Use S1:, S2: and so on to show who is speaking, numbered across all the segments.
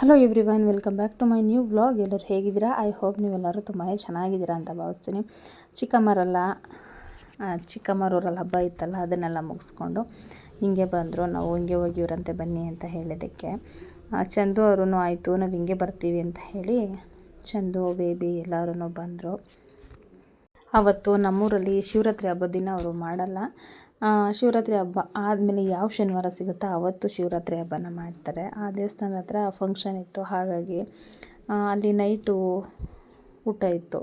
S1: Hello everyone welcome back to my new vlog ಎಲ್ಲರೂ ಹೇಗಿದ್ದೀರಾ? I hope ನೀವೆಲ್ಲರೂ ತುಂಬಾ ಚೆನ್ನಾಗಿದ್ದೀರಾ ಅಂತ ಭಾವಿಸ್ತೀನಿ. ಚಿಕ್ಕಮ್ಮರಲ್ಲ ಚಿಕ್ಕಮ್ಮರೂರಲ್ಲಿ ಹಬ್ಬ ಇತ್ತಲ್ಲ, ಅದನ್ನೆಲ್ಲ ಮುಗಿಸ್ಕೊಂಡು ಹಿಂಗೆ ಬಂದರು. ನಾವು ಹಿಂಗೆ ಹೋಗಿವ್ರಂತೆ ಬನ್ನಿ ಅಂತ ಹೇಳಿದ್ದಕ್ಕೆ. ಚಂದು ಅವರು ಆಯಿತು, ನಾವು ಹಿಂಗೆ ಬರ್ತೀವಿ ಅಂತ ಹೇಳಿ ಚಂದು, ಬೇಬಿ ಎಲ್ಲರೂ ಬಂದರು. ಅವತ್ತು ನಮ್ಮೂರಲ್ಲಿ ಶಿವರಾತ್ರಿ ಹಬ್ಬದ ದಿನ ಅವರು ಮಾಡಲ್ಲ. ಶಿವರಾತ್ರಿ ಹಬ್ಬ ಆದಮೇಲೆ ಯಾವ ಶನಿವಾರ ಸಿಗುತ್ತೋ ಆವತ್ತು ಶಿವರಾತ್ರಿ ಹಬ್ಬನ ಮಾಡ್ತಾರೆ. ಆ ದೇವಸ್ಥಾನದ ಹತ್ರ ಫಂಕ್ಷನ್ ಇತ್ತು. ಹಾಗಾಗಿ ಅಲ್ಲಿ ನೈಟು ಊಟ ಇತ್ತು.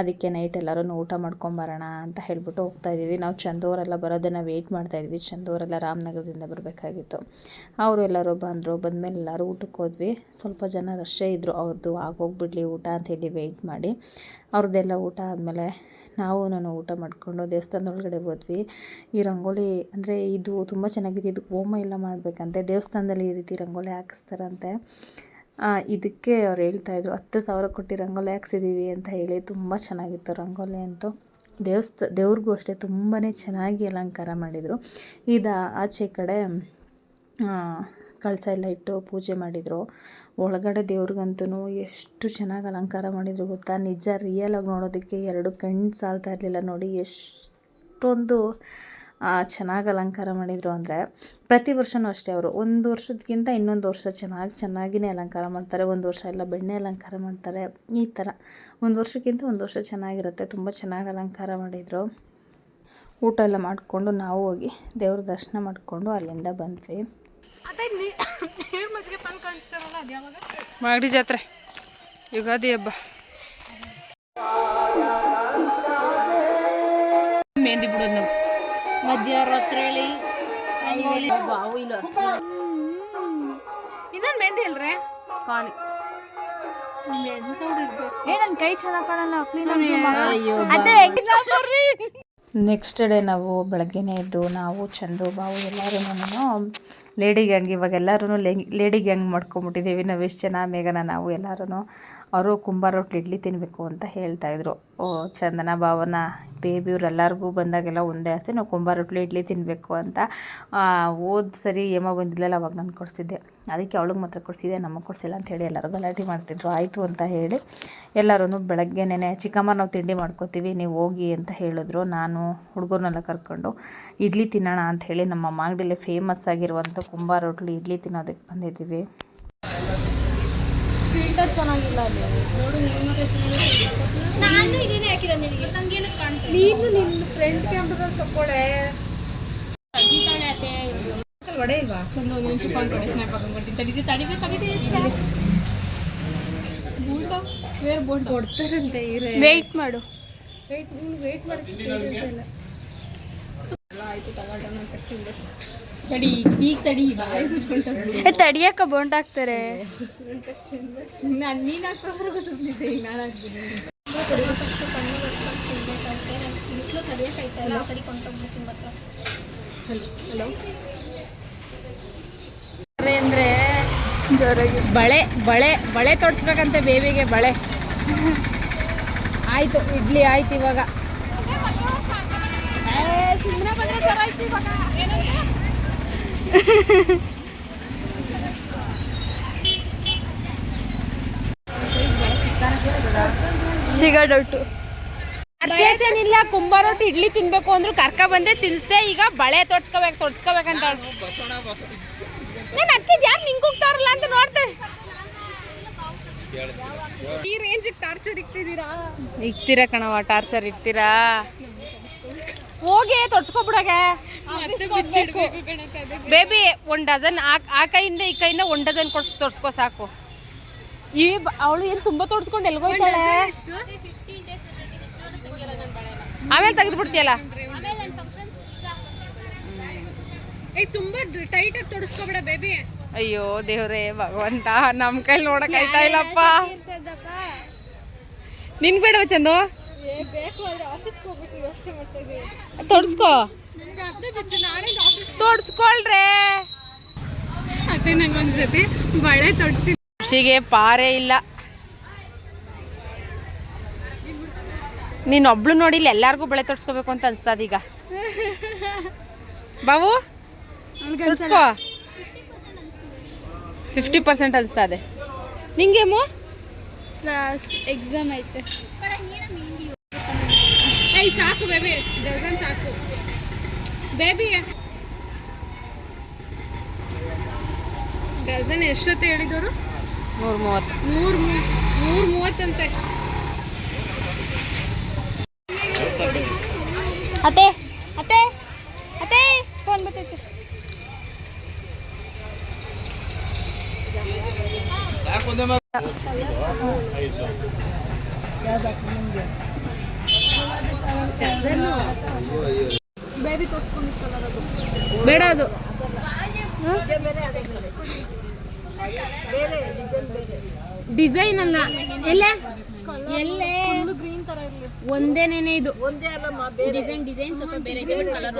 S1: ಅದಕ್ಕೆ ನೈಟ್ ಎಲ್ಲರೂ ಊಟ ಮಾಡ್ಕೊಂಬರೋಣ ಅಂತ ಹೇಳ್ಬಿಟ್ಟು ಹೋಗ್ತಾ ಇದ್ದೀವಿ. ನಾವು ಚಂದೋರೆಲ್ಲ ಬರೋದನ್ನು ವೆಯ್ಟ್ ಮಾಡ್ತಾಯಿದ್ವಿ ಚಂದೋರೆಲ್ಲ ರಾಮನಗರದಿಂದ ಬರಬೇಕಾಗಿತ್ತು. ಅವರು ಎಲ್ಲರೂ ಬಂದರು. ಬಂದಮೇಲೆ ಎಲ್ಲರೂ ಊಟಕ್ಕೆ ಹೋದ್ವಿ. ಸ್ವಲ್ಪ ಜನ ರಶ್ಶೇ ಇದ್ದರು ಅವ್ರದ್ದು ಆಗೋಗ್ಬಿಡ್ಲಿ ಊಟ ಅಂಥೇಳಿ ವೆಯ್ಟ್ ಮಾಡಿ. ಅವ್ರದ್ದೆಲ್ಲ ಊಟ ಆದಮೇಲೆ ನಾವು ನಾನು ಊಟ ಮಾಡಿಕೊಂಡು ದೇವಸ್ಥಾನದೊಳಗಡೆ ಹೋದ್ವಿ. ಈ ರಂಗೋಲಿ ಅಂದರೆ ಇದು ತುಂಬ ಚೆನ್ನಾಗಿದೆ. ಇದಕ್ಕೆ ಹೋಮ ಎಲ್ಲ ಮಾಡಬೇಕಂತೆ. ದೇವಸ್ಥಾನದಲ್ಲಿ ಈ ರೀತಿ ರಂಗೋಲಿ ಹಾಕಿಸ್ತಾರಂತೆ. ಇದಕ್ಕೆ ಅವ್ರು ಹೇಳ್ತಾಯಿದ್ರು ಹತ್ತು ಸಾವಿರ ಕೊಟ್ಟು ರಂಗೋಲಿ ಹಾಕ್ಸಿದ್ದೀವಿ ಅಂತ ಹೇಳಿ. ತುಂಬ ಚೆನ್ನಾಗಿತ್ತು ರಂಗೋಲಿ ಅಂತೂ. ದೇವಸ್ಥ, ದೇವ್ರಿಗೂ ಅಷ್ಟೇ ತುಂಬಾ ಚೆನ್ನಾಗಿ ಅಲಂಕಾರ ಮಾಡಿದರು. ಇದು ಆಚೆ ಕಡೆ ಕಳಸ ಎಲ್ಲ ಇಟ್ಟು ಪೂಜೆ ಮಾಡಿದರು. ಒಳಗಡೆ ದೇವ್ರಿಗಂತೂ ಎಷ್ಟು ಚೆನ್ನಾಗಿ ಅಲಂಕಾರ ಮಾಡಿದರು ಗೊತ್ತಾ? ನಿಜ ರಿಯಲಾಗಿ ನೋಡೋದಕ್ಕೆ ಎರಡು ಕಣ್ಣು ಸಾಲ್ತಾ ಇರಲಿಲ್ಲ ನೋಡಿ. ಎಷ್ಟೊಂದು ಚೆನ್ನಾಗಿ ಅಲಂಕಾರ ಮಾಡಿದರು ಅಂದರೆ ಪ್ರತಿ ವರ್ಷವೂ ಅಷ್ಟೇ ಅವರು. ಒಂದು ವರ್ಷದಕ್ಕಿಂತ ಇನ್ನೊಂದು ವರ್ಷ ಚೆನ್ನಾಗಿ ಚೆನ್ನಾಗಿಯೇ ಅಲಂಕಾರ ಮಾಡ್ತಾರೆ. ಒಂದು ವರ್ಷ ಎಲ್ಲ ಬೆಣ್ಣೆ ಅಲಂಕಾರ ಮಾಡ್ತಾರೆ. ಈ ಥರ ಒಂದು ವರ್ಷಕ್ಕಿಂತ ಒಂದು ವರ್ಷ ಚೆನ್ನಾಗಿರುತ್ತೆ. ತುಂಬ ಚೆನ್ನಾಗಿ ಅಲಂಕಾರ ಮಾಡಿದರು. ಊಟ ಎಲ್ಲ ಮಾಡಿಕೊಂಡು ನಾವು ಹೋಗಿ ದೇವ್ರ ದರ್ಶನ ಮಾಡಿಕೊಂಡು ಅಲ್ಲಿಂದ ಬಂದ್ವಿ.
S2: ಮಾಗಡಿ ಜಾತ್ರೆ. ಯುಗಾದಿ ಹಬ್ಬ. ಮೆಹಂದಿ ಬಿಡೋದು ನಾವು.
S3: ಮಧ್ಯರಾತ್ರಿ ಇನ್ನೊಂದು ಮೆಹಂದಿ ಅಲ್ರಿ?
S2: ಕಾಲಿ
S3: ಏ ನನ್ನ ಕೈ ಚೆನ್ನಾಗಿ ಕಾಣಲ್ಲ.
S1: ಅಯ್ಯೋ ನೆಕ್ಸ್ಟ್ ಡೇ ನಾವು ಬೆಳಗ್ಗೆನೇ ಎದ್ದು ನಾವು, ಚಂದು, ಬಾವು ಎಲ್ಲರೂ ಲೇಡಿ ಗ್ಯಾಂಗ್ ಇವಾಗ ಎಲ್ಲರೂ ಲೇಡಿ ಗ್ಯಾಂಗ್ ಮಾಡ್ಕೊಂಬಿಟ್ಟಿದ್ದೀವಿ. ನಾವು ಎಷ್ಟು ಜನ ಮೇಘನ, ನಾವು ಎಲ್ಲರೂ ಅವರು ಕುಂಬಾರ ರೊಟ್ಟಿ ಇಡ್ಲಿ ತಿನ್ನಬೇಕು ಅಂತ ಹೇಳ್ತಾಯಿದ್ರು ಓ, ಚಂದನ, ಭಾವನ ಬೇಬಿ ಎಲ್ಲರಿಗೂ ಬಂದಾಗೆಲ್ಲ ಒಂದೇ ಆಸೆ, ನಾವು ಕುಂಬಾರ ರೊಟ್ಟಿ ಇಡ್ಲಿ ತಿನ್ನಬೇಕು ಅಂತ. ಹೋದ ಸರಿ ಏಮ ಬಂದಿಲ್ಲಲ್ಲ ಅವಾಗ ನಾನು ಕೊಡಿಸಿದ್ದೆ. ಅದಕ್ಕೆ ಅವಳಿಗೆ ಮಾತ್ರ ಕೊಡಿಸಿದೆ ನಮಗೆ ಕೊಡಿಸಿಲ್ಲ ಅಂತ ಹೇಳಿ ಎಲ್ಲರೂ ಗಲಾಟೆ ಮಾಡ್ತಿದ್ರು. ಆಯಿತು ಅಂತ ಹೇಳಿ ಎಲ್ಲರೂ ಬೆಳಗ್ಗೆನೇ ಚಿಕ್ಕಮ್ಮ ನಾವು ತಿಂಡಿ ಮಾಡ್ಕೋತೀವಿ, ನೀವು ಹೋಗಿ ಅಂತ ಹೇಳಿದ್ರು. ನಾನು ಹುಡುಗರನ್ನೆಲ್ಲ ಕರ್ಕೊಂಡು ಇಡ್ಲಿ ತಿನ್ನೋಣ ಅಂತ ಹೇಳಿ ನಮ್ಮ ಮಾಗಡಿಲಿ ಫೇಮಸ್ ಆಗಿರುವಂಥ ಕುಂಬಾರ ರೊಟ್ಟಿ ಇಡ್ಲಿ ತಿನ್ನೋದಕ್ಕೆ ಬಂದಿದ್ದೀವಿ.
S3: ಫಿಲ್ಟರ್ ಚೆನ್ನಾಗಿಲ್ಲ ಅಲ್ಲಿ. ನಾನು ಇದನ್ನೇ ಹಾಕಿರೋದು ನಿನಗೆ? ನಂಗೇನು ಕಾಣ್ತಾ ನೀನು ನಿನ್ನ ಫ್ರೆಂಡ್ ಕ್ಯಾಮ್ರಾ ತಗೊಳ್ಳೆ
S2: ಒಡೆ ಇಲ್ವಾ? ಚಂದ ಒಂದು ನಿಮಿಷ ಕೊಂಡ್ರೆ ಸ್ನ್ಯಾಪ್ ಹಾಕೊಂಡ್ಬಿಟ್ಟು ತಡಿದೆ ತಡಿದೆ ತಡಿದೆ ಬೇರೆ ಬೋರ್ಡ್ ಕೊಡ್ತಾರಂತೆ ಇರೇ
S3: ವೆಯ್ಟ್ ಮಾಡು
S2: ವೇಟ್ ವೇಟ್ ಮಾಡಿ ಆಯ್ತು ತಗೊಳ್ಳೋಣ ಅಷ್ಟೇ ತಡಿ ಈಗ ತಡಿ ಬಾಯಿ ಬಿಟ್ಕೊಂಡು
S3: ತಡಿಯಕ್ಕ ಬೋಂಡ್ ಹಾಕ್ತಾರೆ.
S2: ನಾನು ನೀನು ಹಾಕೋರ್ಗು ಸುಮ್ಮನಿದ್ದೆ ಈಗ ನಾನು ಹಾಕ್ಬಿದ್ದೀನಿ ಹಲೋ ಅಂದ್ರೆ ಬಳೆ ಬಳೆ ಬಳೆ ತೊಡ್ಸ್ಬೇಕಂತೆ ಬೇಬಿಗೆ ಬಳೆ. ಆಯ್ತು ಇಡ್ಲಿ ಆಯ್ತು ಇವಾಗ. ಏ, ಸುಮ್ನೆ ಬಂದ್ರೆ ಸರ್ ಆಯ್ತು ಇವಾಗ. ಏನಂತೆ?
S3: ಸಿಗೋ ಡೌಟು
S2: ಪರ್ಚೇಸ್ ಏನಿಲ್ಲ ಕುಂಬಾರ ರೊಟ್ಟಿ ಇಡ್ಲಿ ತಿನ್ಬೇಕು ಅಂದ್ರು ಕರ್ಕ ಬಂದೆ ತಿನ್ಸ್ದೆ ಈಗ ಬಳೆ ತೊಡ್ಸ್ಕೋಬೇಕು ತೊಡ್ಸ್ಕೋಬೇಕಂತ. ನಾನು ಅದಕ್ಕೆ ಯಾರು ನಿಂಗೆ ಹೋಗ್ತಾರಲ್ಲ ಅಂತ ನೋಡ್ತೆ ಈ ರೇಂಜಿಗೆ ಟಾರ್ಚರ್ ಇಕ್ತಿದ್ದೀರಾ? ಇಕ್ತೀರಾ ಕಣವ ಟಾರ್ಚರ್ ಇಕ್ತೀರಾ? ಹೋಗಿ ತೊಡ್ಸ್ಕೊಬಿಡಾಗೆ ಬೇಬಿ ಒನ್ ಡಜನ್ ಆ ಕೈಯಿಂದ ಈ ಕೈಯಿಂದ ಒನ್ ಡಜನ್ ಕೊಡ್ಸ್ ತೊಡ್ಸ್ಕೊ ಸಾಕು. ಈ ಅವಳು ಏನು ತುಂಬಾ ತೊಡ್ಸ್ಕೊಂಡು ಎಲ್ಗೋಯ್ತಾಳೆ ಆಮೇಲೆ ತೆಗೆದು ಬಿಡ್ತೀಯಲ್ಲ
S3: ತುಂಬಾ ಟೈಟ್ ಆಗಿ ತೊಡಸ್ಕೊಬೇಡ ಬೇಬಿ
S2: ಅಯ್ಯೋ ದೇವ್ರೇ ಭಗವಂತ ನಮ್ ಕೈಲಿ ನೋಡಕ್ ಆಯ್ತಾ ಇಲ್ಲಪ್ಪ. ನಿನ್ ಬೇಡವ ಚಂದು. ತೊಡ್ಸ್ಕೋ ತೊಡ್ಸ್ಕೊಳ್ರೆ
S3: ಅದೇ ನಂಗೆ ಒಂದ್ಸತಿ ಬಳೆ ತೊಡ್ಸಿ
S2: ಖುಷಿಗೆ ಪಾರೇ ಇಲ್ಲ. ನೀನ್ ಒಬ್ಳು ನೋಡಿ ಇಲ್ಲಿ ಎಲ್ಲಾರ್ಗೂ ಬಳೆ ತೊಡ್ಸ್ಕೋಬೇಕು ಅಂತ ಅನ್ಸ್ತದೀಗ. ಬಾವು. ತೊಡ್ಸ್ಕೋ ಫಿಫ್ಟಿ ಪರ್ಸೆಂಟ್ ಅನಿಸ್ತಾ ಇದೆ. ನಿಂಗೇಮು
S3: ಕ್ಲಾಸ್ ಎಕ್ಸಾಮ್ ಐತೆ. ಸಾಕು ಬೇಬಿ ಡಜನ್ ಸಾಕು. ಬೇಬಿ ಡಜನ್ ಎಷ್ಟೊತ್ತೆ ಹೇಳಿದವರು?
S2: ನೂರ ಮೂವತ್ತು
S3: ನೂರ ನೂರ ಮೂವತ್ತಂತೆ ಅತ್ತೆ ಅತ್ತೆ ಫೋನ್ ಬರ್ತೈತೆ ಬೇಬಿ ತೋರಿಸ್ಕೊಂಡಿತ್ತಲ್ಲ ಅದು
S2: ಬೇಡ ಅದು. ಡಿಸೈನ್ ಅಲ್ಲ. ಎಲ್ಲೇ? ಒಂದೇನೇನೆ ಇದು.
S3: ಡಿಸೈನ್ ಡಿಸೈನ್ ಸ್ವಲ್ಪ ಬೇರೆ ಕಲರ್ ಕಲರ್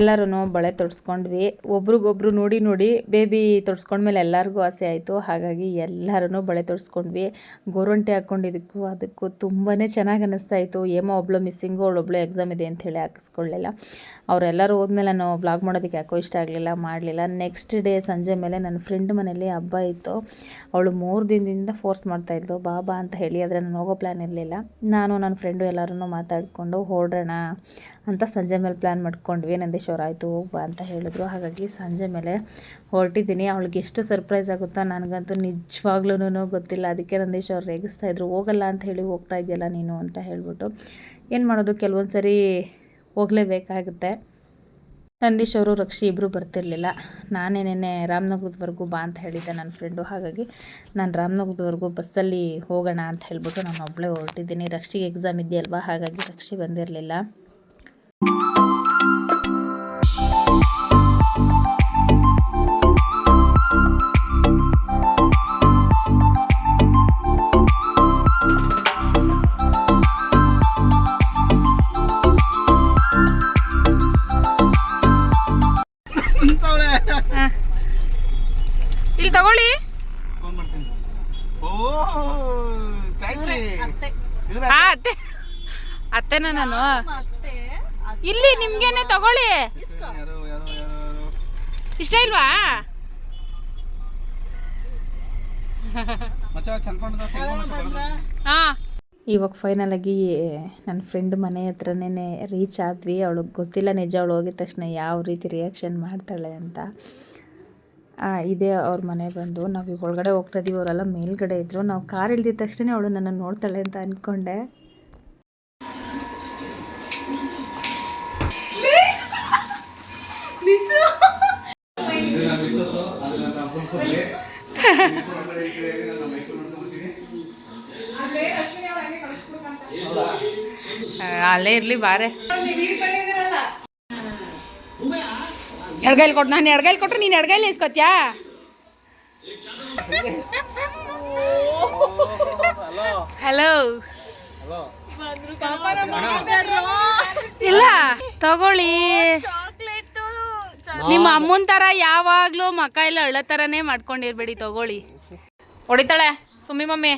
S1: ಎಲ್ಲರೂ ಬಳೆ ತೊಡ್ಸ್ಕೊಂಡ್ವಿ. ಒಬ್ರಿಗೊಬ್ರು ನೋಡಿ ನೋಡಿ ಬೇಬಿ ತೊಡ್ಸ್ಕೊಂಡ್ಮೇಲೆ ಎಲ್ಲರಿಗೂ ಆಸೆ ಆಯಿತು. ಹಾಗಾಗಿ ಎಲ್ಲರೂ ಬಳೆ ತೊಡ್ಸ್ಕೊಂಡ್ವಿ. ಗೋರಂಟೆ ಹಾಕ್ಕೊಂಡಿದ್ದಕ್ಕೂ ಅದಕ್ಕೂ ತುಂಬಾ ಚೆನ್ನಾಗಿ ಅನ್ನಿಸ್ತಾ ಇತ್ತು. ಏಮೋ ಒಬ್ಳು ಮಿಸ್ಸಿಂಗು ಅವಳೊಬ್ಳು ಎಕ್ಸಾಮ್ ಇದೆ ಅಂತ ಹೇಳಿ ಹಾಕಿಸ್ಕೊಳ್ಳಿಲ್ಲ ಅವರೆಲ್ಲರೂ ಹೋದ್ಮೇಲೆ ನಾನು ಬ್ಲಾಗ್ ಮಾಡೋದಕ್ಕೆ ಯಾಕೋ ಇಷ್ಟ ಆಗಲಿಲ್ಲ, ಮಾಡಲಿಲ್ಲ. ನೆಕ್ಸ್ಟ್ ಡೇ ಸಂಜೆ ಮೇಲೆ ನನ್ನ ಫ್ರೆಂಡ್ ಮನೇಲಿ ಹಬ್ಬ ಇತ್ತು. ಅವಳು ಮೂರು ದಿನದಿಂದ ಫೋರ್ಸ್ ಮಾಡ್ತಾಯಿದ್ಲು ಬಾಬಾ ಅಂತ ಹೇಳಿ. ಆದರೆ ನಾನು ಹೋಗೋ ಪ್ಲ್ಯಾನ್ ಇರಲಿಲ್ಲ. ನಾನು ನನ್ನ ಫ್ರೆಂಡು ಎಲ್ಲರೂ ಮಾತಾಡಿಕೊಂಡು ಹೊರಡೋಣ ಅಂತ ಸಂಜೆ ಮೇಲೆ ಪ್ಲ್ಯಾನ್ ಮಾಡ್ಕೊಂಡ್ವಿ. ನಂದೀಶ್ವರ ಆಯಿತು ಹೋಗ್ಬಾ ಅಂತ ಹೇಳಿದ್ರು. ಹಾಗಾಗಿ ಸಂಜೆ ಮೇಲೆ ಹೊರಟಿದ್ದೀನಿ. ಅವಳಿಗೆ ಎಷ್ಟು ಸರ್ಪ್ರೈಸ್ ಆಗುತ್ತೋ ನನಗಂತೂ ನಿಜವಾಗ್ಲೂ ಗೊತ್ತಿಲ್ಲ. ಅದಕ್ಕೆ ನಂದೀಶ್ ಅವ್ರು ರೇಗಿಸ್ತಾ ಇದ್ರು. ಹೋಗಲ್ಲ ಅಂತ ಹೇಳಿ ಹೋಗ್ತಾ ಇದೆಯಲ್ಲ ನೀನು ಅಂತ ಹೇಳಿಬಿಟ್ಟು, ಏನು ಮಾಡೋದು? ಕೆಲವೊಂದು ಸರಿ ಹೋಗಲೇಬೇಕಾಗುತ್ತೆ. ನಂದೀಶ್ ಅವರು, ರಕ್ಷಿ ಇಬ್ಬರು ಬರ್ತಿರ್ಲಿಲ್ಲ. ನಾನೇ ನೆನ್ನೆ ರಾಮನಗರದವರೆಗೂ ಬಾ ಅಂತ ಹೇಳಿದ್ದೆ ನನ್ನ ಫ್ರೆಂಡು ಹಾಗಾಗಿ ನಾನು ರಾಮನಗರದವರೆಗೂ ಬಸ್ಸಲ್ಲಿ ಹೋಗೋಣ ಅಂತ ಹೇಳಿಬಿಟ್ಟು ನಾನು ಒಬ್ಬಳೇ ಹೊರಟಿದ್ದೀನಿ. ರಕ್ಷಿಗೆ ಎಕ್ಸಾಮ್ ಇದೆಯಲ್ವಾ? ಹಾಗಾಗಿ ರಕ್ಷಿ ಬಂದಿರಲಿಲ್ಲ.
S2: ಅತ್ತೆನ ನಾನು? ಇಲ್ಲಿ ನಿಮ್ಗೇನೆ ತಗೊಳ್ಳಿ. ಇಷ್ಟ ಇಲ್ವಾ?
S4: ಇವಾಗ ಫೈನಲ್
S2: ಹಾ.
S1: ಇವಾಗ ಫೈನಲಾಗಿ ನನ್ನ ಫ್ರೆಂಡ್ ಮನೆ ಹತ್ರನೇ ರೀಚ್ ಆದ್ವಿ. ಅವಳಿಗೆ ಗೊತ್ತಿಲ್ಲ ನಿಜ ಅವಳು ಹೋಗಿದ ತಕ್ಷಣ ಯಾವ ರೀತಿ ರಿಯಾಕ್ಷನ್ ಮಾಡ್ತಾಳೆ ಅಂತ. ಆ, ಇದೇ ಅವ್ರ ಮನೆ ಬಂದು. ನಾವು ಈಗ ಒಳಗಡೆ ಹೋಗ್ತಾ ಇದೀವಿ. ಅವರೆಲ್ಲ ಮೇಲ್ಗಡೆ ಇದ್ದರು ನಾವು ಕಾರ್ ಇಳ್ದಿದ ತಕ್ಷಣ ಅವಳು ನನ್ನ ನೋಡ್ತಾಳೆ ಅಂತ ಅಂದ್ಕೊಂಡೆ
S2: ಅಲ್ಲೇ ಇರಲಿ ಬಾರೆ. ಎಡ್ಗೈಲಿ ಕೊಟ್ಟು ನಾನು ಎಡ್ಗೈಲಿ ಕೊಟ್ಟರೆ ನೀನು ಎಡ್ಗೈಲಿ ಇಸ್ಕೊತ್ಯಾ ಹಲೋ ಇಲ್ಲ ತಗೊಳ್ಳಿ. ನಿಮ್ಮ ಅಮ್ಮನ ತರ ಯಾವಾಗಲೂ ಮಕ್ಕ ಎಲ್ಲ ಅಳ್ಳ ಥರನೇ ಮಾಡ್ಕೊಂಡಿರ್ಬೇಡಿ ತಗೊಳ್ಳಿ. ಹೊಡಿತಾಳೆ ಸುಮ್ಮಿ ಮಮ್ಮಿ.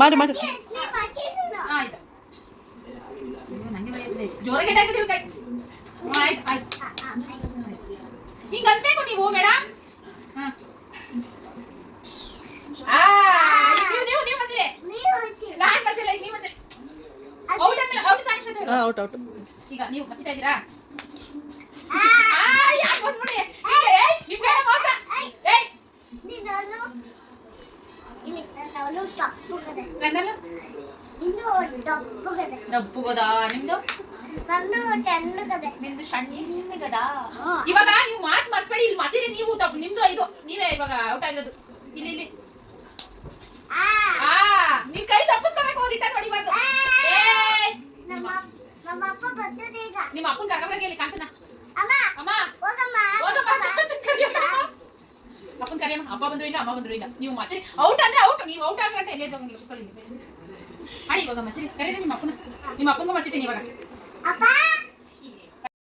S1: ಮಾಡಿ ಮಾಡಿ.
S2: ಜೋರಾಗಿ ಆಯ್ತು ಆಯ್ತು. ಹಿಂಗ ಅನ್ಬೇಕು ನೀವು ಮೇಡಮ್ ಔಟ್ ಔಟ್ ಈಗ ನೀವು ಮಸಿತಾ ಇದ್ದೀರಾ ಯಾಕೆ ಬಂದ್ಬಿಡಿ ಏಯ್
S3: ನನ್ನಲ್ಲೂ?
S2: ಡಬ್ಬುಗದ ನಿಮ್ದು?
S3: ನಂದು ಚೆನ್ನಗದೆ
S2: ನಿಮ್ದು ಸಣ್ಣಗದ ಇವಾಗ ನೀವು ಮಾತು ಮರ್ಸ್ಬೇಡಿ ಇಲ್ಲಿ ಮಸೀದಿ ನೀವು ತಪ್ಪು ನಿಮ್ದು ಇದು ನೀವೇ ಇವಾಗ ಔಟ್ ಆಗಿರೋದು. ಇಲ್ಲಿ ಇಲ್ಲಿ. ನಿನ್ ಕೈ ತಪ್ಪಿಸ್ಕೋಬೇಕು ರಿಟರ್ನ್ ಮಾಡಿ ಬರ್ದು.
S3: ನಮ್ಮ
S2: ಅಪ್ಪನ ಕರ್ಕೊಂಡ್ಬರಂಗೆ ಇಲ್ಲಿ ಕಾಂತನ.
S3: ಅಮ್ಮ.
S2: ಅಪ್ಪನ ಕರೆಯಮ್ಮ ಅಪ್ಪ ಬಂದ್ರು ಇಲ್ಲ ಅಮ್ಮ ಬಂದ್ರು ಇಲ್ಲ. ನೀವು ಮಸೀದಿ ಔಟ್ ಅಂದ್ರೆ ಔಟ್. ನೀವು ಔಟ್ ಆಗ್ರಂತ ಎಲ್ಲೇ ತಗೊಂಡು ಇವಾಗ ಮಸೀದಿ. ಕರೀರಿ ನಿಮ್ಮ ಅಪ್ಪನ. ನಿಮ್ಮ ಅಪ್ಪನಿಗೂ ಮಸೀದಿ ಇವಾಗ.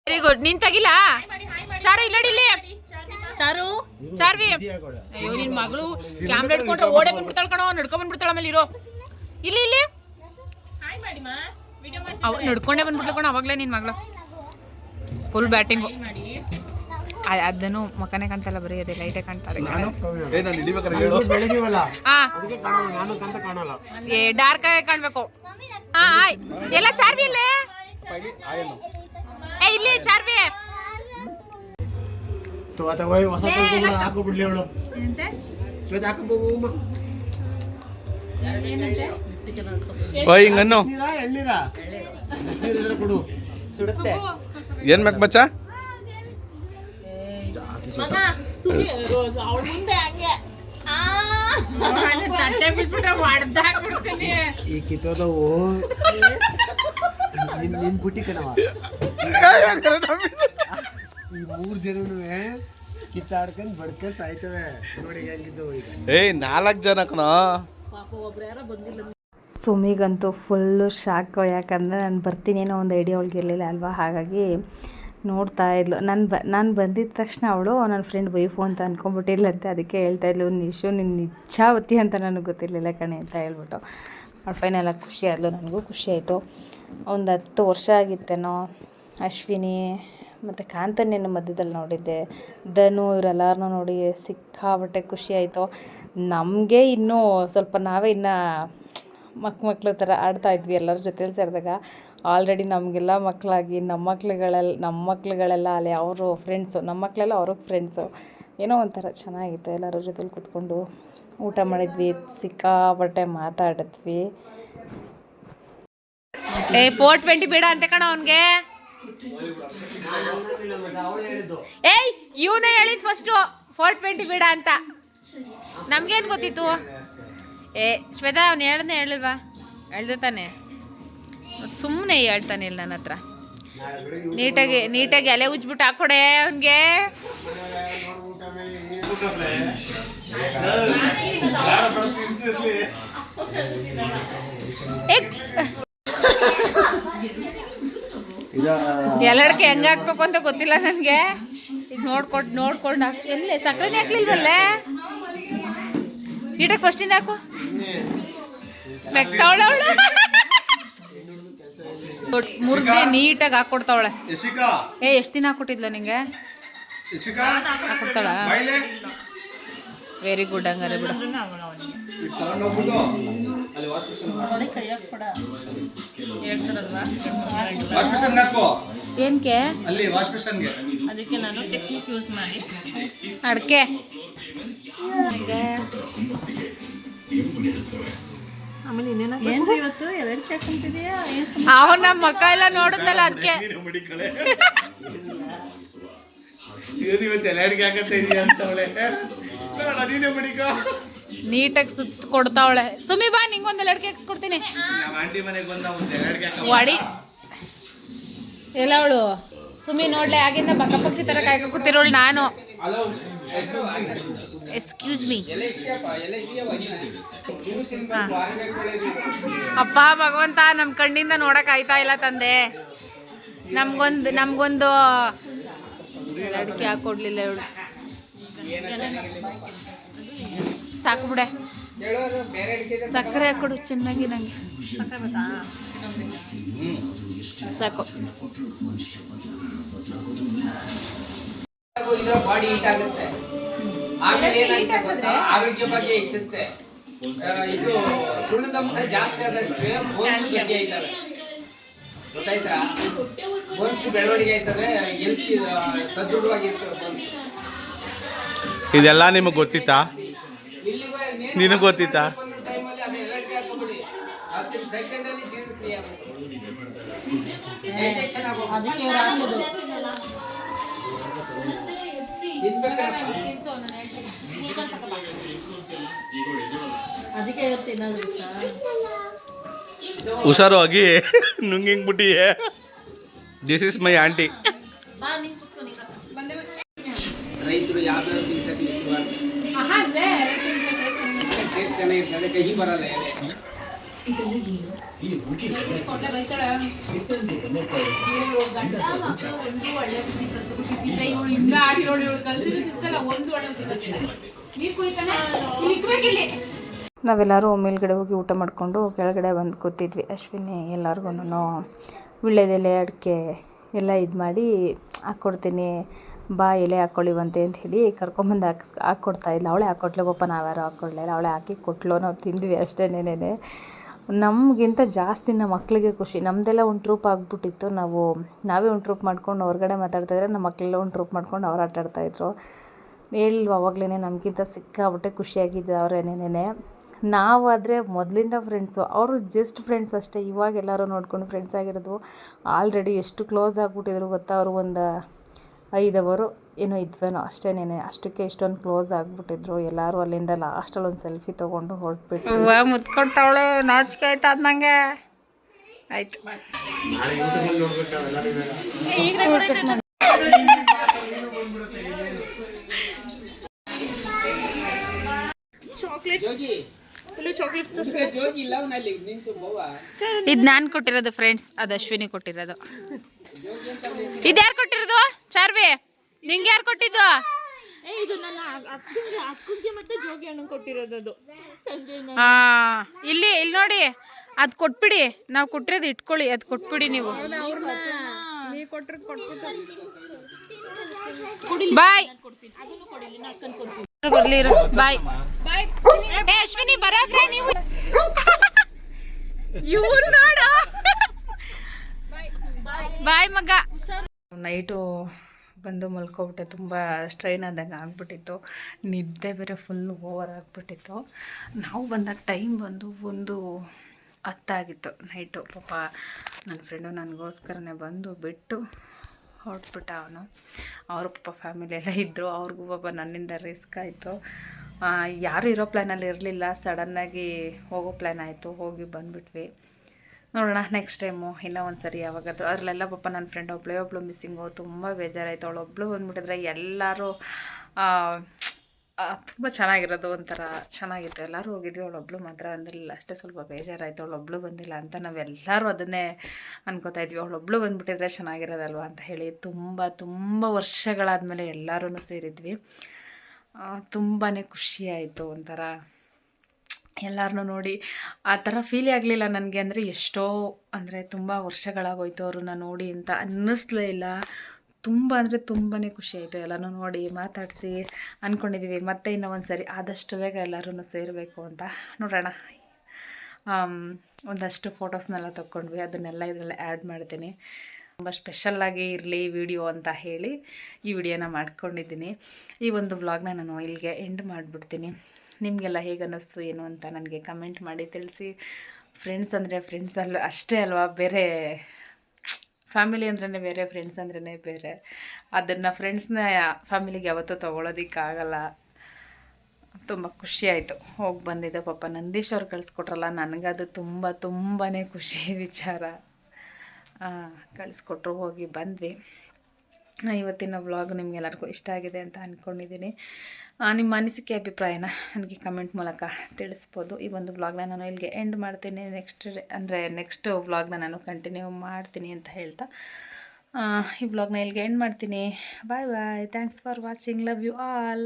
S2: ವೆರಿ ಗುಡ್ ನೀನ್ ತಗಿಲ್ಲ ಚಾರು ಇಲ್ಲಡಿ ಇಲ್ಲಿ. ಚಾರು. ಚಾರ್ವಿ. ಅಯ್ಯೋ ನಿನ್ ಮಗಳು ಕ್ಯಾಮ್ರಾ ಇಟ್ಕೊಂಡ್ರೆ ಓಡೆ ಬಂದ್ಬಿಡ್ತಾಳ ಕಣೋ. ನಡ್ಕೊಂಡ್ ಬಂದ್ಬಿಡ್ತಾಳ ಆಮೇಲೆ ಇರೋ. ಇಲ್ಲಿ ಇಲ್ಲಿ. ಅವ್ ನಡ್ಕೊಂಡೇ ಬಂದ್ಬಿಡ್ತಾಳ ಕಣೋ ಅವಾಗ್ಲೇ ನಿನ್ ಮಗಳು. ಫುಲ್ ಬ್ಯಾಟಿಂಗು ಅದನ್ನು ಮಕನೆ ಕಾಣ್ತಲ್ಲ ಬರೀ ಅದೇ ಲೈಟೇ ಕಾಣ್ತಾರೆ
S4: ಏ ನಾನು ಹಿಡಿಬೇಕಾರೆ ಹೇಳು.
S5: ಬೆಳಗಿವಲ್ಲ.
S2: ಹಾ.
S5: ಅದಕ್ಕೆ ನಾನು ಕಂತ ಕಾಣಲ್ಲ.
S2: ಏ ಡಾರ್ಕ್ ಆಗಿ ಕಾಣ್ಬೇಕು. ಹಾ ಆಯ್. ಎಲ್ಲ ಚಾರ್ವಿ ಇಲ್ಲೇ? ಇಲ್ಲಿ ಚಾರ್ವಿ.
S5: ಅಥವಾ ಹೋಯ್ ಹೊಸ ತಂದು ಹಾಕು ಬಿಡ್ಲಿ ಅವಳು. ಶ್ವೇತ ಹಾಕು
S4: ಓಯ್ ಹಿಂಗನ್ನು.
S5: ನೀರಾ ಎಳ್ನೀರಾ? ನೀರಿದ್ರೆ ಕೊಡು.
S4: ಏನ್ ಬೇಕು ಬಚ್ಚ
S5: ಈ ಕಿತ್ತೋದವು. ನಿನ್ ನಿನ್ ಬುಟ್ಟಿ ಕಣವ ಈ ಮೂರ್ ಜನನು ಕಿತ್ತಾಡ್ಕೊಂಡ್ ಬಡ್ಕೊಂಡ್ ಸಾಯ್ತವೆ. ನೋಡಿ ಹೆಂಗಿದ್ದವು ಈಗ.
S4: ಏಯ್ ನಾಲ್ಕು ಜನ ಕಣ.
S1: ಸುಮಿಗಂತೂ ಫುಲ್ಲು ಶಾಕ್ ಯಾಕಂದರೆ ನಾನು ಬರ್ತೀನಿ ಅನ್ನೋ ಒಂದು ಐಡಿಯಾ ಅವಳಿಗೆ ಇರಲಿಲ್ಲ ಅಲ್ವಾ? ಹಾಗಾಗಿ ನೋಡ್ತಾ ಇದ್ಲು. ನಾನು ಬ ನಾನು ಬಂದಿದ್ದ ತಕ್ಷಣ ಅವಳು ನನ್ನ ಫ್ರೆಂಡ್ ವೈಫು ಅಂತ ಅಂದ್ಕೊಂಬಿಟ್ಟಿಲ್ಲಂತೆ ಅದಕ್ಕೆ ಹೇಳ್ತಾ ಇದ್ಲು ನಿಶು ನಿನ್ನ ನಿಜಾವತಿ ಅಂತ ನನಗೆ ಗೊತ್ತಿರಲಿಲ್ಲ ಕಣೆ ಅಂತ ಹೇಳ್ಬಿಟ್ಟು. ಅವ್ಳು ಫೈನಲ್ ಆಗಿ ಖುಷಿ ಆದ್ಲು ನನಗೂ ಖುಷಿ ಆಯಿತು. ಒಂದು ಹತ್ತು ವರ್ಷ ಆಗಿತ್ತೇನೋ, ಅಶ್ವಿನಿ ಮತ್ತು ಕಾಂತನ್ಯನ ಮಧ್ಯದಲ್ಲಿ ನೋಡಿದ್ದೆ. ಧನು ಇವರೆಲ್ಲರನ್ನೂ ನೋಡಿ ಸಿಕ್ಕಾಪಟ್ಟೆ ಖುಷಿ ಆಯಿತು. ನಮಗೆ ಇನ್ನೂ ಸ್ವಲ್ಪ ನಾವೇ ಇನ್ನು ಮಕ್ಕ ಮಕ್ಳ ಥರ ಆಡ್ತಾ ಇದ್ವಿ ಎಲ್ಲರ ಜೊತೆಲಿ ಸೇರಿದಾಗ. ಆಲ್ರೆಡಿ ನಮಗೆಲ್ಲ ಮಕ್ಕಳಾಗಿ ನಮ್ಮ ಮಕ್ಳುಗಳೆಲ್ಲ ನಮ್ಮ ಮಕ್ಳುಗಳೆಲ್ಲ ಅಲ್ಲಿ ಅವರು ಫ್ರೆಂಡ್ಸು ನಮ್ಮ ಮಕ್ಕಳೆಲ್ಲ ಅವ್ರಿಗೆ ಫ್ರೆಂಡ್ಸು ಏನೋ ಒಂಥರ ಚೆನ್ನಾಗಿತ್ತು ಎಲ್ಲರ ಜೊತೆಲಿ ಕೂತ್ಕೊಂಡು ಊಟ ಮಾಡಿದ್ವಿ, ಸಿಕ್ಕಾಪಟ್ಟೆ ಮಾತಾಡಿದ್ವಿ.
S2: ಏ ಫೋರ್ ಟ್ವೆಂಟಿ ಬೇಡ ಅಂತೆ ಕಣ ಅವನ್ಗೆ. ಏಯ್, ಇವನೇ ಹೇಳಿದ್ ಫಸ್ಟು ಫೋರ್ ಟ್ವೆಂಟಿ ಬೇಡ ಅಂತ. ನಮ್ಗೇನು ಗೊತ್ತಿತ್ತು? ಏ, ಶ್ವೇತಾ, ಅವ್ನು ಹೇಳ್ದೆ ಹೇಳಿಲ್ವಾ? ಹೇಳ್ದೆ ತಾನೆ. ಮತ್ತು ಸುಮ್ಮನೆ ಹೇಳ್ತಾನೆ ಇಲ್ಲ ನನ್ನ ಹತ್ರ. ನೀಟಾಗಿ ನೀಟಾಗಿ ಎಲೆ ಉಜ್ಬಿಟ್ಟು ಹಾಕೊಡೆ ಅವನಿಗೆ.
S5: ಏ
S2: ಎಲ್ಲಡಕ್ಕೆ ಹೆಂಗೆ ಹಾಕ್ಬೇಕು ಅಂತ ಗೊತ್ತಿಲ್ಲ ನನಗೆ. ಈಗ ನೋಡ್ಕೊಂಡು ನೋಡ್ಕೊಂಡು ಹಾಕ್ ಎಲ್ಲಿ? ಸಕ್ಕರೆನೇ ಹಾಕ್ಲಿಲ್ವಲ್ಲೇ? ನೀಟಾಗಿ ಫಸ್ಟಿಂದ ಹಾಕು. ಬೆಕ್ತಾವಳೆ ಅವಳು. ಮುರ್ದಿ ನೀಟಾಗಿ ಹಾಕ್ಕೊಡ್ತಾವಳೆ
S4: ಯಶಿಕಾ
S2: ಏ ಎಷ್ಟು ದಿನ ಹಾಕ್ಕೊಟ್ಟಿದ್ಲ ನಿಂಗೆ? ಹಾಕ್ಕೊಡ್ತಾಳ ವೆರಿ ಗುಡ್ ಹಂಗಾರೆ ಬಿಡು.
S4: ಇದು ಅಲ್ಲಿ ವಾಶ್ ಮಿಷನ್ ವಾಶ್ ಮಿಷನ್ ಹಾಕು
S2: ಏನಕ್ಕೆ
S4: ಅಲ್ಲಿ ವಾಶ್ ಮಿಷನ್ಗೆ
S2: ಅಡ್ಕೆ. ಅವನ ನಮ್ಮ ಮಕ್ಕ ಎಲ್ಲ ನೋಡಿದ್ನಲ್ಲ ಅದಕ್ಕೆ
S4: ಏನು ಇವತ್ತು ಎಲ್ಲರಿಗೆ ಅಡಿಗೆ ಹಾಕತ್ತ ಇದೀಯ ಅಂತ ಅವಳೆ ನೀನೇ ಮಡಿಕ.
S2: ನೀಟಾಗಿ ಸುತ್ತ ಕೊಡ್ತಾವಳೆ. ಸುಮಿ ಬಾ ನಿಂಗೊಂದು
S4: ಲಡ್ಕೆ ಹಾಕ್ಸ್ ಕೊಡ್ತೀನಿ
S2: ವಾಡಿ. ಎಲ್ಲ ಅವಳು. ಸುಮಿ ನೋಡ್ಲೆ, ಆಗಿಂದ ಬಕ್ಕ ಪಕ್ಷಿ ತರ ಕಾಯ್ಕ ಕೂತಿರೋಳು ನಾನು. ಎಕ್ಸ್ಕ್ಯೂಸ್ ಮೀ ಅಪ್ಪ, ಭಗವಂತ ನಮ್ಮ ಕಣ್ಣಿಂದ ನೋಡಕ್ ಆಯ್ತಾ ಇಲ್ಲ ತಂದೆ? ನಮ್ಗೊಂದು ನಮ್ಗೊಂದು ಅಡಿಕೆ ಹಾಕೊಡ್ಲಿಲ್ಲ ಇವಳು. ಸಾಕು ಬಿಡೆ ಸಕ್ಕರೆ ಹಾಕೊಡು ಚೆನ್ನಾಗಿ ನಂಗೆ. ಸಾಕು.
S6: ಬಾಡಿ ಹೀಟ್ ಆಗುತ್ತೆ ಆಮೇಲೆ ಏನಾಗುತ್ತೆ ಗೊತ್ತಾ? ಆರೋಗ್ಯ ಬಗ್ಗೆ ಹೆಚ್ಚುತ್ತೆ. ಇದು ಸುಳ್ಳು ಜಾಸ್ತಿ ಆದಷ್ಟು ಬೋನ್ಸ್ ಬಗ್ಗೆ ಆಯ್ತವೆ. ಗೊತ್ತಾಯ್ತಾ? ಬೋನ್ಸ್ ಬೆಳವಣಿಗೆ ಆಯ್ತದೆ.
S4: ಇದೆಲ್ಲ ನಿಮಗೆ ಗೊತ್ತಿತ್ತಾ? ನಿನಗೆ ಗೊತ್ತಿತ್ತಾ? ಹುಷಾರು ಆಗಿ ನುಂಗಿಂಗ್ಬಿಟ್ಟಿ ದಿಸ್ ಇಸ್ ಮೈ ಆಂಟಿ
S6: ರೈತರು ಯಾವ ಟೇಸ್ಟ್ ಚೆನ್ನಾಗಿರ್ತದೆ ಕಹಿ ಬರಲ್ಲ ಎಲೆ
S1: ನಾವೆಲ್ಲರೂ ಮೇಲ್ಗಡೆ ಹೋಗಿ ಊಟ ಮಾಡಿಕೊಂಡು ಕೆಳಗಡೆ ಬಂದು ಕೂತಿದ್ವಿ. ಅಶ್ವಿನಿ ಎಲ್ಲರಿಗೂ ವೀಳ್ಯದೆಲೆ ಅಡಿಕೆ ಎಲ್ಲ ಇದು ಮಾಡಿ ಹಾಕ್ಕೊಡ್ತೀನಿ ಬಾ, ಎಲೆ ಹಾಕ್ಕೊಳ್ಳಿವಂತೆ ಅಂತ ಹೇಳಿ ಕರ್ಕೊಂಬಂದು ಹಾಕ್ಸ್ ಹಾಕ್ಕೊಡ್ತಾ ಇದ್ಲು. ಅವಳೇ ಹಾಕ್ಕೊಟ್ಲು ಪಾಪ ನಾವ್ಯಾರು ಹಾಕ್ಕೊಡ್ಲಿಲ್ಲ ಅವಳೇ ಹಾಕಿ ಕೊಟ್ಲು. ನಾವು ತಿಂದ್ವಿ ಅಷ್ಟೇ ನೆನೆ ನಮಗಿಂತ ಜಾಸ್ತಿ ನಮ್ಮ ಮಕ್ಕಳಿಗೆ ಖುಷಿ. ನಮ್ಮದೆಲ್ಲ ಒಂದು ಟ್ರೂಪ್ ಆಗಿಬಿಟ್ಟಿತ್ತು. ನಾವು, ನಾವೇ ಒಂದು ಟ್ರೂಪ್ ಮಾಡ್ಕೊಂಡು ಹೊರಗಡೆ ಮಾತಾಡ್ತಾಯಿದ್ರೆ ನಮ್ಮ ಮಕ್ಕಳೆಲ್ಲ ಒಂದು ಟ್ರೂಪ್ ಮಾಡ್ಕೊಂಡು ಅವ್ರು ಆಟ ಆಡ್ತಾಯಿದ್ರು ಹೇಳಿಲ್ವ ಅವಾಗಲೇ ನಮಗಿಂತ ಸಿಕ್ಕಾಬಿಟ್ಟೆ ಖುಷಿಯಾಗಿದ್ದು ಅವ್ರೇನೇನೇ ನಾವಾದರೆ ಮೊದಲಿಂದ ಫ್ರೆಂಡ್ಸು ಅವರು ಜಸ್ಟ್ ಫ್ರೆಂಡ್ಸ್ ಅಷ್ಟೇ. ಇವಾಗ ಎಲ್ಲರೂ ನೋಡ್ಕೊಂಡು ಫ್ರೆಂಡ್ಸ್ ಆಗಿರೋದು. ಆಲ್ರೆಡಿ ಎಷ್ಟು ಕ್ಲೋಸ್ ಆಗಿಬಿಟ್ಟಿದ್ರು ಗೊತ್ತಾ? ಅವರು ಒಂದು ಐದು ಅವರು ಏನೋ ಇದ್ವೇನೋ ಅಷ್ಟೇನೆ ಅಷ್ಟಕ್ಕೆ ಇಷ್ಟೊಂದು ಕ್ಲೋಸ್ ಆಗಿಬಿಟ್ಟಿದ್ರು. ಎಲ್ಲರೂ ಅಲ್ಲಿಂದ ಲಾಸ್ಟಲ್ಲಿ ಒಂದು ಸೆಲ್ಫಿ ತೊಗೊಂಡು ಹೊರಟ್ಬಿಟ್ಟು
S2: ಮುತ್ಕೊಟ್ಟವಳು ನಾಚಿಕೆ ಆಯ್ತು ನಂಗೆ ಆಯ್ತು.
S5: ನಾಳೆ
S2: ಇದು ನಾನು ಕೊಟ್ಟಿರೋದು ಫ್ರೆಂಡ್ಸ್ ಅದು ಅಶ್ವಿನಿ ಕೊಟ್ಟಿರೋದು. ಇದು ಯಾರು ಕೊಟ್ಟಿರೋದು? ಚಾರ್ವಿ ನಿಂಗೆ ಯಾರು ಕೊಟ್ಟಿದ್ದು?
S3: ಇದು ನನ್ನ ಅಕ್ಕಂಗೆ ಅಕ್ಕಂಗೆ ಮತ್ತೆ ಜೋಗಿ ಅಣ್ಣ ಕೊಟ್ಟಿರೋದು ಅದು.
S2: ಹಾ ಇಲ್ಲಿ ಇಲ್ಲಿ ನೋಡಿ ಅದು ಕೊಟ್ಬಿಡಿ. ನಾವು ಕೊಟ್ಟಿರೋದು ಇಟ್ಕೊಳ್ಳಿ ಅದು ಕೊಟ್ಬಿಡಿ ನೀವು. ಬಾಯ್ ಬಾಯ್ ಏ ಅಶ್ವಿನಿ ಬರಾಕ್ರೆ ನೀವು. ಇವ್ರು ನೋಡು. ಬಾಯ್ ಮಗ.
S1: ನೈಟು ಬಂದು ಮಲ್ಕೊಬಿಟ್ಟೆ ತುಂಬ ಸ್ಟ್ರೈನ್ ಆದಂಗೆ ಆಗ್ಬಿಟ್ಟಿತ್ತು. ನಿದ್ದೆ ಬೇರೆ ಫುಲ್ ಓವರ್ ಆಗಿಬಿಟ್ಟಿತ್ತು. ನಾವು ಬಂದಾಗ ಟೈಮ್ ಬಂದು ಒಂದು ಹತ್ತಾಗಿತ್ತು ನೈಟು. ಪಾಪ ನನ್ನ ಫ್ರೆಂಡು ನನಗೋಸ್ಕರನೇ ಬಂದು ಬಿಟ್ಟು ಹೊರಟ್ಬಿಟ್ಟ ಅವನು. ಅವ್ರ ಪಾಪ ಫ್ಯಾಮಿಲಿ ಎಲ್ಲ ಇದ್ದರು ಅವ್ರಿಗೂ ಪಾಪ ನನ್ನಿಂದ ರಿಸ್ಕ್ ಆಯಿತು. ಯಾರೂ ಇರೋ ಪ್ಲ್ಯಾನಲ್ಲಿ ಇರಲಿಲ್ಲ. ಸಡನ್ನಾಗಿ ಹೋಗೋ ಪ್ಲ್ಯಾನ್ ಆಯಿತು. ಹೋಗಿ ಬಂದುಬಿಟ್ವಿ. ನೋಡೋಣ ನೆಕ್ಸ್ಟ್ ಟೈಮು ಇನ್ನೂ ಒಂದು ಸರಿ ಯಾವಾಗಾದರೂ. ಅದರಲ್ಲೆಲ್ಲ ಪಾಪ ನನ್ನ ಫ್ರೆಂಡ್ ಒಬ್ಬಳೇ ಒಬ್ಳು ಮಿಸ್ಸಿಂಗು ತುಂಬ ಬೇಜಾರಾಯಿತು. ಅವಳು ಒಬ್ಬಳು ಬಂದುಬಿಟ್ಟಿದ್ರೆ ಎಲ್ಲರೂ ತುಂಬ ಚೆನ್ನಾಗಿರೋದು ಒಂಥರ ಚೆನ್ನಾಗಿತ್ತು. ಎಲ್ಲರೂ ಹೋಗಿದ್ವಿ, ಅವಳೊಬ್ಳು ಮಾತ್ರ ಬಂದಿರಲಿಲ್ಲ ಅಷ್ಟೇ ಸ್ವಲ್ಪ ಬೇಜಾರಾಯಿತು. ಅವಳೊಬ್ಳು ಬಂದಿಲ್ಲ ಅಂತ ನಾವೆಲ್ಲರೂ ಅದನ್ನೇ ಅನ್ಕೋತಾ ಇದ್ವಿ. ಅವಳೊಬ್ಳು ಬಂದುಬಿಟ್ಟಿದ್ರೆ ಚೆನ್ನಾಗಿರೋದಲ್ವ ಅಂತ ಹೇಳಿ ತುಂಬ ತುಂಬ ವರ್ಷಗಳಾದಮೇಲೆ ಎಲ್ಲರೂ ಸೇರಿದ್ವಿ. ತುಂಬಾ ಖುಷಿಯಾಯಿತು ಒಂಥರ. ಎಲ್ಲರನ್ನೂ ನೋಡಿ ಆ ಥರ ಫೀಲೇ ಆಗಲಿಲ್ಲ ನನಗೆ. ಅಂದರೆ ಎಷ್ಟೋ, ಅಂದರೆ ತುಂಬ ವರ್ಷಗಳಾಗೋಯ್ತು ಅವ್ರನ್ನ ನೋಡಿ ಅಂತ ಅನ್ನಿಸ್ಲೇ ಇಲ್ಲ. ತುಂಬ ಅಂದರೆ ತುಂಬಾ ಖುಷಿ ಆಯಿತು ಎಲ್ಲನೂ ನೋಡಿ ಮಾತಾಡಿಸಿ ಅಂದ್ಕೊಂಡಿದ್ದೀವಿ ಮತ್ತೆ ಇನ್ನೂ ಒಂದು ಸರಿ ಆದಷ್ಟು ಬೇಗ ಎಲ್ಲರೂ ಸೇರಬೇಕು ಅಂತ. ನೋಡೋಣ. ಒಂದಷ್ಟು ಫೋಟೋಸ್ನೆಲ್ಲ ತೊಗೊಂಡ್ವಿ ಅದನ್ನೆಲ್ಲ ಇದರಲ್ಲಿ ಆ್ಯಡ್ ಮಾಡ್ತೀನಿ. ತುಂಬ ಸ್ಪೆಷಲ್ಲಾಗಿ ಇರಲಿ ವಿಡಿಯೋ ಅಂತ ಹೇಳಿ ಈ ವಿಡಿಯೋನ ಮಾಡ್ಕೊಂಡಿದ್ದೀನಿ. ಈ ಒಂದು ವ್ಲಾಗ್ನ ನಾನು ಇಲ್ಲಿಗೆ ಎಂಡ್ ಮಾಡಿಬಿಡ್ತೀನಿ. ನಿಮಗೆಲ್ಲ ಹೇಗೆ ಅನ್ನಿಸ್ತು, ಏನು ಅಂತ ನನಗೆ ಕಮೆಂಟ್ ಮಾಡಿ ತಿಳಿಸಿ. ಫ್ರೆಂಡ್ಸ್ ಅಂದರೆ ಫ್ರೆಂಡ್ಸ್ ಅಲ್ಲ ಅಷ್ಟೇ ಅಲ್ವಾ? ಬೇರೆ ಫ್ಯಾಮಿಲಿ ಅಂದ್ರೇ ಬೇರೆ ಫ್ರೆಂಡ್ಸ್ ಅಂದ್ರೇ ಬೇರೆ. ಅದನ್ನು ಫ್ರೆಂಡ್ಸ್ನ ಫ್ಯಾಮಿಲಿಗೆ ಯಾವತ್ತೂ ತೊಗೊಳೋದಕ್ಕಾಗಲ್ಲ. ತುಂಬ ಖುಷಿ ಆಯಿತು. ಹೋಗಿ ಬಂದಿದ್ದೆ ಪಾಪ ನಂದೀಶ್ ಅವ್ರು ಕಳಿಸ್ಕೊಟ್ರಲ್ಲ, ನನಗದು ತುಂಬ ತುಂಬಾ ಖುಷಿ ವಿಚಾರ. ಕಳಿಸ್ಕೊಟ್ರು ಹೋಗಿ ಬಂದ್ವಿ. ಇವತ್ತಿನ ವ್ಲಾಗ್ ನಿಮಗೆಲ್ಲರಿಗೂ ಇಷ್ಟ ಆಗಿದೆ ಅಂತ ಅಂದ್ಕೊಂಡಿದ್ದೀನಿ ನಿಮ್ಮ ಅನಿಸಿಕೆ ಅಭಿಪ್ರಾಯನ ನನಗೆ ಕಮೆಂಟ್ ಮೂಲಕ ತಿಳಿಸ್ಬೋದು. ಈ ಒಂದು ವ್ಲಾಗ್ನ ನಾನು ಇಲ್ಲಿಗೆ ಎಂಡ್ ಮಾಡ್ತೀನಿ. ನೆಕ್ಸ್ಟ್ ಅಂದರೆ ನೆಕ್ಸ್ಟ್ ವ್ಲಾಗ್ನ ನಾನು ಕಂಟಿನ್ಯೂ ಮಾಡ್ತೀನಿ ಅಂತ ಹೇಳ್ತಾ. ಈ ವ್ಲಾಗ್ನ ಇಲ್ಲಿಗೆ ಎಂಡ್ ಮಾಡ್ತೀನಿ. Bye bye thanks for watching love you all